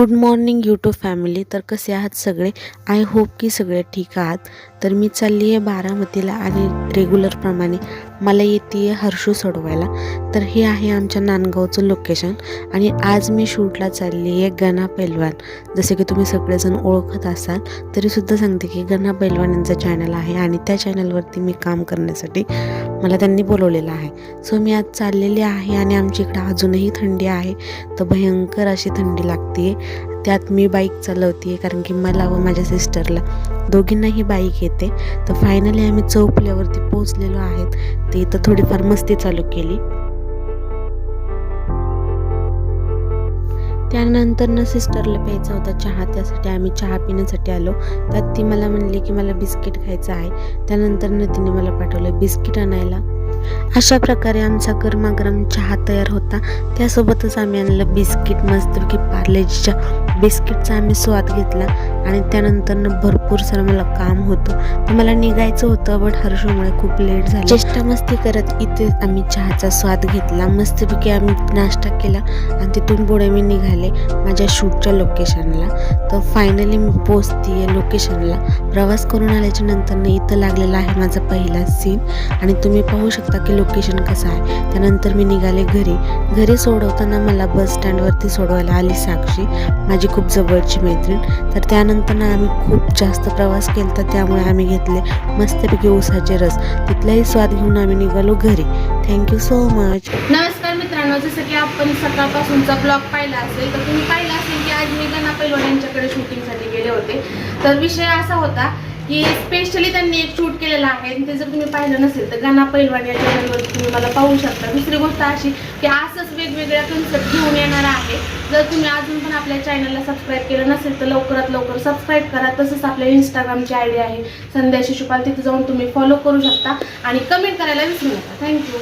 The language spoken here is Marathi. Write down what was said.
गुड मॉर्निंग यूट्यूब फॅमिली तर कसे आहात सगळे? आय होप की सगळे ठीक आहात. तर मी चालली आहे बारामतीला आणि रेग्युलरप्रमाणे मला येते आहे हर्षू सोडवायला. तर हे आहे आमच्या नांदगावचं लोकेशन आणि आज मी शूटला चालली आहे गणा पैलवान. जसे की तुम्ही सगळेजण ओळखत असाल तरीसुद्धा सांगते की गणा पैलवान यांचं चॅनल आहे. आणि त्या चॅनलवरती मी काम करण्यासाठी मला त्यांनी बोलवलेलं आहे. सो मी आज चाललेली आहे आणि आमच्या इकडं अजूनही थंडी आहे. तर भयंकर अशी थंडी लागते त्यात मी बाईक चालवते कारण की मला व माझ्या सिस्टरला दोघींनाही बाईक येते. तर फायनली आम्ही चौपल्यावरती पोहोचलेलो आहेत. ते इथं थोडीफार मस्ती चालू केली. त्यानंतर ना सिस्टरला प्यायचा होता चहा. त्यासाठी आम्ही चहा पिण्यासाठी आलो. त्यात ती मला म्हणली की मला बिस्किट खायचं आहे. त्यानंतर ना तिने मला पाठवलं बिस्किट आणायला. अशा प्रकारे आमचा गरमागरम चहा तयार होता. त्यासोबतच आम्ही आणलं बिस्किट मस्तपैकी पार्लेजीच्या बिस्किटचा आम्ही स्वाद घेतला आणि त्यानंतरनं भरपूर सारं मला काम होतं. मला निघायचं होतं बट हर्षूमुळे खूप लेट झालं. चेष्टा मस्ती करत इथे आम्ही चहाचा स्वाद घेतला. मस्तपैकी आम्ही नाश्ता केला आणि तिथून पुढे मी निघाले माझ्या शूटच्या लोकेशनला. तर फायनली मी पोचते लोकेशनला. प्रवास करून आल्याच्यानंतर इथं लागलेला आहे माझा पहिला सीन आणि तुम्ही पाहू शकता की लोकेशन कसं आहे. त्यानंतर मी निघाले घरी. घरी सोडवताना मला बस स्टँडवरती सोडवायला आली साक्षी माझी खूप जवळची मैत्रीण. तर त्यानंतर ना आम्ही खूप जास्त प्रवास केला तर त्यामुळे आम्ही घेतले मस्तपैकी उसाचे रस. तिथलाही स्वाद घेऊन आम्ही निघालो घरी. थँक्यू सो मच नमस्कार मित्रांनो जसं की आपण सकाळपासूनचा ब्लॉग पाहिला असेल तर तुम्ही पाहिला असेल की आज मी गणा पैलवान्यांच्याकडे शूटिंगसाठी गेले होते. तर विषय असा होता की स्पेशली त्यांनी एक शूट केलेलं आहे. आणि ते जर तुम्ही पाहिलं नसेल तर गाणा पैलवान या चॅनलवर तुम्ही मला पाहू शकता. दुसरी गोष्ट अशी की असंच वेगवेगळ्या कन्सेप्ट घेऊन येणार आहे. जर तुम्ही अजून पण आपल्या चॅनलला सबस्क्राईब केलं नसेल तर लवकरात लवकर सबस्क्राईब करा. तसंच आपल्या इंस्टाग्रामची आय डी आहे. संध्या शिशुपाल तिथे जाऊन तुम्ही फॉलो करू शकता. आणि कमेंट करायला विसरू नका. थँक्यू